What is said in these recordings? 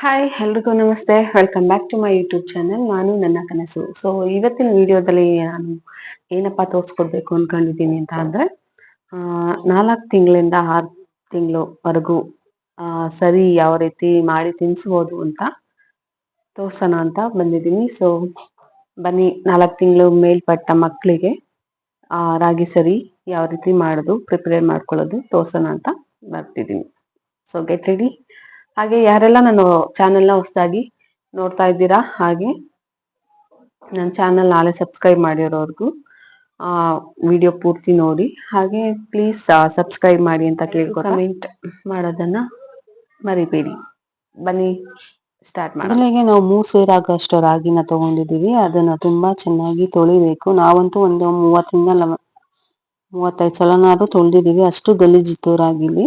Hi ಎಲ್ರಿಗೂ ನಮಸ್ತೆ. Welcome back to my YouTube channel ನಾನು ನನ್ನ ಕನಸು. ಸೊ ಇವತ್ತಿನ ವಿಡಿಯೋದಲ್ಲಿ ನಾನು ಏನಪ್ಪ ತೋರಿಸ್ಕೊಡ್ಬೇಕು ಅನ್ಕೊಂಡಿದ್ದೀನಿ ಅಂತ ಅಂದ್ರೆ ನಾಲ್ಕು ತಿಂಗಳಿಂದ ಆರು ತಿಂಗಳವರೆಗೂ ಸರಿ ಯಾವ ರೀತಿ ಮಾಡಿ ತಿನ್ಸ್ಬೋದು ಅಂತ ತೋರ್ಸೋಣ ಅಂತ ಬಂದಿದ್ದೀನಿ. ಸೊ ಬನ್ನಿ, ನಾಲ್ಕು ತಿಂಗಳು ಮೇಲ್ಪಟ್ಟ ಮಕ್ಕಳಿಗೆ ರಾಗಿ ಸರಿ ಯಾವ ರೀತಿ ಮಾಡೋದು ಪ್ರಿಪೇರ್ ಮಾಡ್ಕೊಳ್ಳೋದು ತೋರ್ಸೋಣ ಅಂತ ಬರ್ತಿದ್ದೀನಿ. ಸೊ ಗೆಟ್ ರೆಡಿ ಹಾಗೆ ಯಾರೆಲ್ಲ ನಾನು ಚಾನೆಲ್ನ ಹೊಸದಾಗಿ ನೋಡ್ತಾ ಇದ್ದೀರಾ ಹಾಗೆ ನನ್ನ ಚಾನೆಲ್ ನಾಳೆ ಸಬ್ಸ್ಕ್ರೈಬ್ ಮಾಡಿರೋರ್ಗು ಆ ವಿಡಿಯೋ ಪೂರ್ತಿ ನೋಡಿ. ಹಾಗೆ ಪ್ಲೀಸ್ ಸಬ್ಸ್ಕ್ರೈಬ್ ಮಾಡಿ ಅಂತ ಕೇಳ್ಕೊ ಕಮೆಂಟ್ ಮಾಡೋದನ್ನ ಮರಿಬೇಡಿ. ಬನ್ನಿ ಸ್ಟಾರ್ಟ್ ಮೊದಲಿಗೆ ನಾವು ಮೂರ್ ಸೇರ್ ಆಗಷ್ಟು ರಾಗಿನ ತಗೊಂಡಿದೀವಿ ಅದನ್ನ ತುಂಬಾ ಚೆನ್ನಾಗಿ ತೊಳಿಬೇಕು. ನಾವಂತೂ ಒಂದು ಮೂವತ್ತರಿಂದ ಮೂವತ್ತೈದು ಸಲನಾದ್ರೂ ತೊಳೆದಿದ್ದೀವಿ. ಅಷ್ಟು ಗಲೀಜಿತ್ತು ರಾಗಿಲಿ.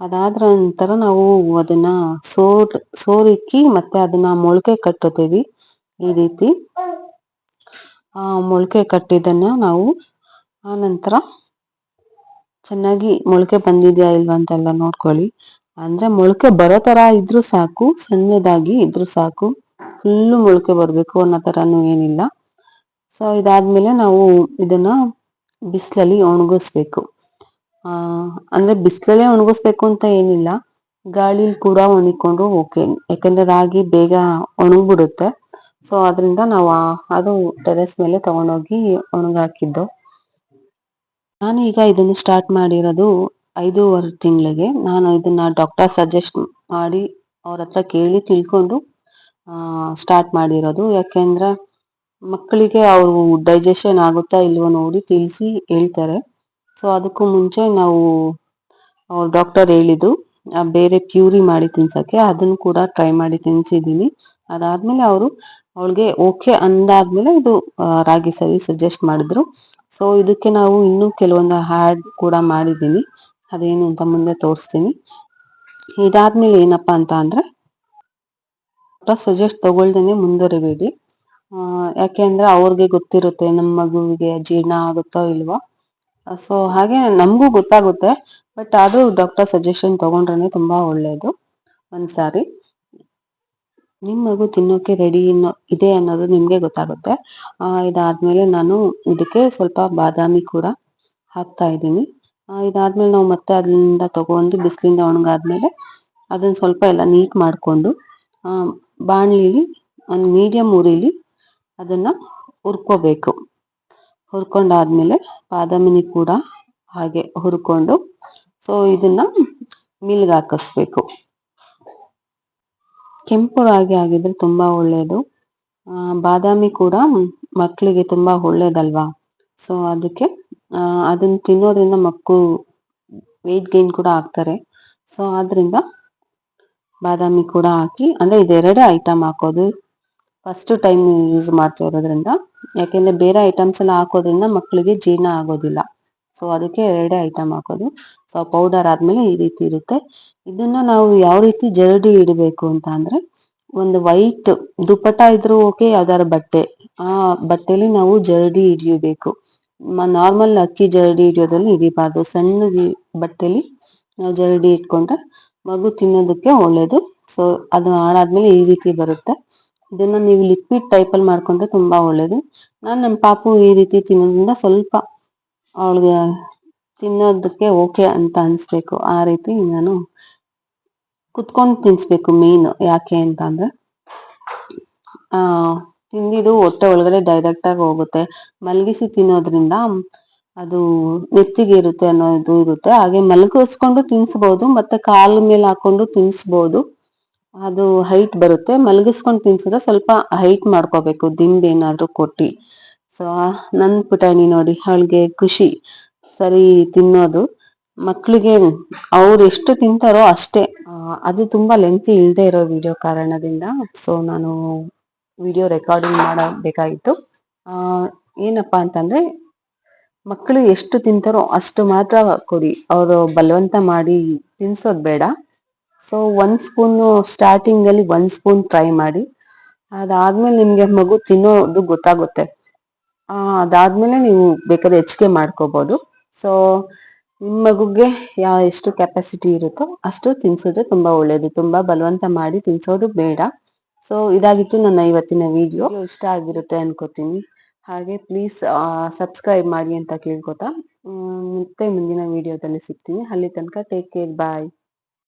ಅದಾದ ನಂತರ ನಾವು ಅದನ್ನ ಸೋರ್, ಸೋರಿಕ್ಕಿ ಮತ್ತೆ ಅದನ್ನ ಮೊಳಕೆ ಕಟ್ಟುತ್ತೀವಿ. ಈ ರೀತಿ ಆ ಮೊಳಕೆ ಕಟ್ಟಿದನ್ನ ನಾವು ಆ ನಂತರ ಚೆನ್ನಾಗಿ ಮೊಳಕೆ ಬಂದಿದ್ಯಾ ಇಲ್ವಾ ಅಂತೆಲ್ಲ ನೋಡ್ಕೊಳ್ಳಿ. ಅಂದ್ರೆ ಮೊಳಕೆ ಬರೋ ತರ ಇದ್ರು ಸಾಕು, ಸಣ್ಣದಾಗಿ ಇದ್ರು ಸಾಕು. ಫುಲ್ಲು ಮೊಳಕೆ ಬರಬೇಕು ಅನ್ನೋ ತರನು ಏನಿಲ್ಲ. ಸೊ ಇದಾದ್ಮೇಲೆ ನಾವು ಇದನ್ನ ಬಿಸಿಲಲ್ಲಿ ಒಣಗಿಸ್ಬೇಕು. ಅಂದ್ರೆ ಬಿಸಿಲಲ್ಲೇ ಒಣಗಿಸ್ಬೇಕು ಅಂತ ಏನಿಲ್ಲ. ಗಾಳಿಲಿ ಕೂಡ ಒಣಗಿಕೊಂಡು ಓಕೆ. ಯಾಕಂದ್ರೆ ರಾಗಿ ಬೇಗ ಒಣಗ್ಬಿಡುತ್ತೆ. ಸೊ ಅದರಿಂದ ನಾವು ಅದು ಟೆರೆಸ್ ಮೇಲೆ ತಗೊಂಡೋಗಿ ಒಣಗಾಕಿದ್ದು. ನಾನು ಈಗ ಇದನ್ನು ಸ್ಟಾರ್ಟ್ ಮಾಡಿರೋದು ಐದೂವರೆ ತಿಂಗಳಿಗೆ. ನಾನು ಇದನ್ನ ಡಾಕ್ಟರ್ ಸಜೆಸ್ಟ್ ಮಾಡಿ ಅವ್ರ ಹತ್ರ ಕೇಳಿ ತಿಳ್ಕೊಂಡು ಸ್ಟಾರ್ಟ್ ಮಾಡಿರೋದು. ಯಾಕೆಂದ್ರೆ ಮಕ್ಕಳಿಗೆ ಅವರು ಡೈಜೆಷನ್ ಆಗುತ್ತಾ ಇಲ್ವೋ ನೋಡಿ ತಿಳಿಸಿ ಹೇಳ್ತಾರೆ. ಸೊ ಅದಕ್ಕೂ ಮುಂಚೆ ನಾವು ಡಾಕ್ಟರ್ ಹೇಳಿದ್ದು ಬೇರೆ ಪ್ಯೂರಿ ಮಾಡಿ ತಿನ್ಸಕ್ಕೆ, ಅದನ್ನು ಕೂಡ ಟ್ರೈ ಮಾಡಿ ತಿನ್ಸಿದ್ದೀನಿ. ಅದಾದಮೇಲೆ ಅವರು ಅವಳಿಗೆ ಓಕೆ ಅಂದಾದಮೇಲೆ ಇದು ರಾಗಿ ಸರಿ ಸಜೆಸ್ಟ್ ಮಾಡಿದ್ರು. ಸೊ ಇದಕ್ಕೆ ನಾವು ಇನ್ನೂ ಕೆಲವೊಂದು ಹ್ಯಾಡ್ ಕೂಡ ಮಾಡಿದ್ದೀನಿ. ಅದೇನು ಅಂತ ಮುಂದೆ ತೋರಿಸ್ತೀನಿ. ಇದಾದ್ಮೇಲೆ ಏನಪ್ಪ ಅಂತ ಅಂದರೆ ಸಜೆಸ್ಟ್ ತಗೊಳ್ದೇನೆ ಮುಂದುವರಿಬೇಡಿ. ಯಾಕೆ ಅಂದರೆ ಅವ್ರಿಗೆ ಗೊತ್ತಿರುತ್ತೆ, ನಮ್ಮ ಮಗುವಿಗೆ ಜೀರ್ಣ ಆಗುತ್ತೋ ಇಲ್ವೋ. ಸೊ ಹಾಗೆ ನಮಗೂ ಗೊತ್ತಾಗುತ್ತೆ ಬಟ್ ಅದು ಡಾಕ್ಟರ್ ಸಜೆಷನ್ ತಗೊಂಡ್ರೆ ತುಂಬಾ ಒಳ್ಳೇದು, ಒಂದ್ಸಾರಿ. ನಿಮ್ಮ ಮಗು ತಿನ್ನೋಕೆ ರೆಡಿ ಇದೆ ಅನ್ನೋದು ನಿಮಗೆ ಗೊತ್ತಾಗುತ್ತೆ. ಇದಾದಮೇಲೆ ನಾನು ಇದಕ್ಕೆ ಸ್ವಲ್ಪ ಬಾದಾಮಿ ಕೂಡ ಹಾಕ್ತಾ ಇದ್ದೀನಿ. ಇದಾದ್ಮೇಲೆ ನಾವು ಮತ್ತೆ ಅದರಿಂದ ತಗೊಂಡು ಬಿಸಿಲಿಂದ ಒಣಗಾದ್ಮೇಲೆ ಅದನ್ನ ಸ್ವಲ್ಪ ಎಲ್ಲ ನೀಟ್ ಮಾಡಿಕೊಂಡು ಬಾಣಲಿಲಿ ಒಂದು ಮೀಡಿಯಂ ಉರಿಲಿ ಅದನ್ನ ಹುರ್ಕೋಬೇಕು. ಹುರ್ಕೊಂಡಾದ್ಮೇಲೆ ಬಾದಾಮಿನಿ ಕೂಡ ಹಾಗೆ ಹುರ್ಕೊಂಡು ಸೊ ಇದನ್ನ ಮಿಲ್ಗೆ ಹಾಕಿಸ್ಬೇಕು. ಕೆಂಪು ರಾಗಿ ಆಗಿದ್ರೆ ತುಂಬಾ ಒಳ್ಳೇದು. ಬಾದಾಮಿ ಕೂಡ ಮಕ್ಕಳಿಗೆ ತುಂಬಾ ಒಳ್ಳೇದಲ್ವಾ? ಸೊ ಅದಕ್ಕೆ ಅದನ್ನ ತಿನ್ನೋದ್ರಿಂದ ಮಕ್ಕಳು ವೆಯ್ಟ್ ಗೈನ್ ಕೂಡ ಆಗ್ತಾರೆ. ಸೊ ಆದ್ರಿಂದ ಬಾದಾಮಿ ಕೂಡ ಹಾಕಿ, ಅಂದ್ರೆ ಇದೆರಡೇ ಐಟಮ್ ಹಾಕೋದು. ಫಸ್ಟ್ ಟೈಮ್ ಯೂಸ್ ಮಾಡ್ತಾ ಇರೋದ್ರಿಂದ. ಯಾಕೆಂದ್ರೆ ಬೇರೆ ಐಟಮ್ಸ್ ಎಲ್ಲ ಹಾಕೋದ್ರಿಂದ ಮಕ್ಕಳಿಗೆ ಜೀರ್ಣ ಆಗೋದಿಲ್ಲ. ಸೊ ಅದಕ್ಕೆ ಎರಡೇ ಐಟಮ್ ಹಾಕೋದು. ಸೊ ಪೌಡರ್ ಆದ್ಮೇಲೆ ಈ ರೀತಿ ಇರುತ್ತೆ. ಇದನ್ನ ನಾವು ಯಾವ ರೀತಿ ಜರಡಿ ಇಡಬೇಕು ಅಂತ ಅಂದ್ರೆ, ಒಂದು ವೈಟ್ ದುಪ್ಪಟ ಇದ್ರು ಓಕೆ ಯಾವ್ದಾದ್ರು ಬಟ್ಟೆ. ಆ ಬಟ್ಟೆಲಿ ನಾವು ಜರಡಿ ಹಿಡಿಯಬೇಕು. ನಾರ್ಮಲ್ ಅಕ್ಕಿ ಜರಡಿ ಹಿಡಿಯೋದ್ರಲ್ಲಿ ಹಿಡಿಬಾರ್ದು. ಸಣ್ಣ ಬಟ್ಟೆಲಿ ನಾವು ಜರಡಿ ಇಟ್ಕೊಂಡ್ರೆ ಮಗು ತಿನ್ನೋದಕ್ಕೆ ಒಳ್ಳೇದು. ಸೊ ಅದು ಹಾಳಾದ್ಮೇಲೆ ಈ ರೀತಿ ಬರುತ್ತೆ. ಇದನ್ನ ನೀವು ಲಿಕ್ವಿಡ್ ಟೈಪ್ ಅಲ್ಲಿ ಮಾಡ್ಕೊಂಡ್ರೆ ತುಂಬಾ ಒಳ್ಳೇದು. ನಾನು ನನ್ನ ಪಾಪು ಈ ರೀತಿ ತಿನ್ನೋದ್ರಿಂದ ಸ್ವಲ್ಪ ಅವಳಿಗೆ ತಿನ್ನೋದಕ್ಕೆ ಓಕೆ ಅಂತ ಅನ್ಸ್ಬೇಕು. ಆ ರೀತಿ ನಾನು ಕುತ್ಕೊಂಡು ತಿನ್ಸ್ಬೇಕು ಮೇನ್ ಯಾಕೆ ಅಂತ ಅಂದ್ರೆ ತಿಂದಿದ್ದು ಹೊಟ್ಟೆ ಒಳಗಡೆ ಡೈರೆಕ್ಟ್ ಆಗಿ ಹೋಗುತ್ತೆ. ಮಲಗಿಸಿ ತಿನ್ನೋದ್ರಿಂದ ಅದು ನೆತ್ತಿಗೆ ಇರುತ್ತೆ ಅನ್ನೋದು ಇರುತ್ತೆ. ಹಾಗೆ ಮಲಗಿಸ್ಕೊಂಡು ತಿನ್ಸ್ಬಹುದು ಮತ್ತೆ ಕಾಲ ಮೇಲೆ ಹಾಕೊಂಡು ತಿನ್ಸ್ಬಹುದು ಅದು ಹೈಟ್ ಬರುತ್ತೆ. ಮಲಗಿಸ್ಕೊಂಡು ತಿನ್ಸಿದ್ರೆ ಸ್ವಲ್ಪ ಹೈಟ್ ಮಾಡ್ಕೋಬೇಕು. ದಿಂಬೆ ಏನಾದರೂ ಕೊಟ್ಟಿ. ಸೊ ನನ್ನ ಪುಟಾಣಿ ನೋಡಿ, ಅವಳಿಗೆ ಖುಷಿ. ಸರಿ ತಿನ್ನೋದು. ಮಕ್ಕಳಿಗೆ ಅವ್ರು ಎಷ್ಟು ತಿಂತಾರೋ ಅಷ್ಟೇ. ಅದು ತುಂಬಾ ಲೆಂತ್ ಇಲ್ಲದೆ ಇರೋ ವಿಡಿಯೋ ಕಾರಣದಿಂದ ಸೊ ನಾನು ವಿಡಿಯೋ ರೆಕಾರ್ಡಿಂಗ್ ಮಾಡಬೇಕಾಗಿತ್ತು. ಏನಪ್ಪ ಏನಪ್ಪಾ ಅಂತಂದ್ರೆ ಮಕ್ಕಳು ಎಷ್ಟು ತಿಂತಾರೋ ಅಷ್ಟು ಮಾತ್ರ ಕೊಡಿ. ಅವರು ಬಲವಂತ ಮಾಡಿ ತಿನ್ಸೋದು ಬೇಡ. ಸೊ ಒಂದ್ ಸ್ಪೂನ್ ಸ್ಟಾರ್ಟಿಂಗ್ ಅಲ್ಲಿ ಒಂದ್ ಸ್ಪೂನ್ ಟ್ರೈ ಮಾಡಿ. ಅದಾದ್ಮೇಲೆ ನಿಮ್ಗೆ ಮಗು ತಿನ್ನೋದು ಗೊತ್ತಾಗುತ್ತೆ. ಅದಾದ್ಮೇಲೆ ನೀವು ಬೇಕಾದ್ರೆ ಹೆಚ್ಚಿಗೆ ಮಾಡ್ಕೋಬಹುದು ಸೊ ನಿಮ್ಮ ಮಗುಗೆ ಯಾವ ಎಷ್ಟು ಕೆಪಾಸಿಟಿ ಇರುತ್ತೋ ಅಷ್ಟು ತಿನ್ಸಿದ್ರೆ ತುಂಬಾ ಒಳ್ಳೇದು. ತುಂಬಾ ಬಲವಂತ ಮಾಡಿ ತಿನ್ಸೋದು ಬೇಡ. ಸೊ ಇದಾಗಿತ್ತು ನನ್ನ ಇವತ್ತಿನ ವಿಡಿಯೋ ಇಷ್ಟ ಆಗಿರುತ್ತೆ ಅನ್ಕೋತೀನಿ. ಹಾಗೆ ಪ್ಲೀಸ್ ಸಬ್ಸ್ಕ್ರೈಬ್ ಮಾಡಿ ಅಂತ ಕೇಳ್ಕೊತಾ. ಮತ್ತೆ ಮುಂದಿನ ವಿಡಿಯೋದಲ್ಲಿ ಸಿಗ್ತೀನಿ. ಅಲ್ಲಿ ತನಕ ಟೇಕ್ ಕೇರ್ ಬಾಯ್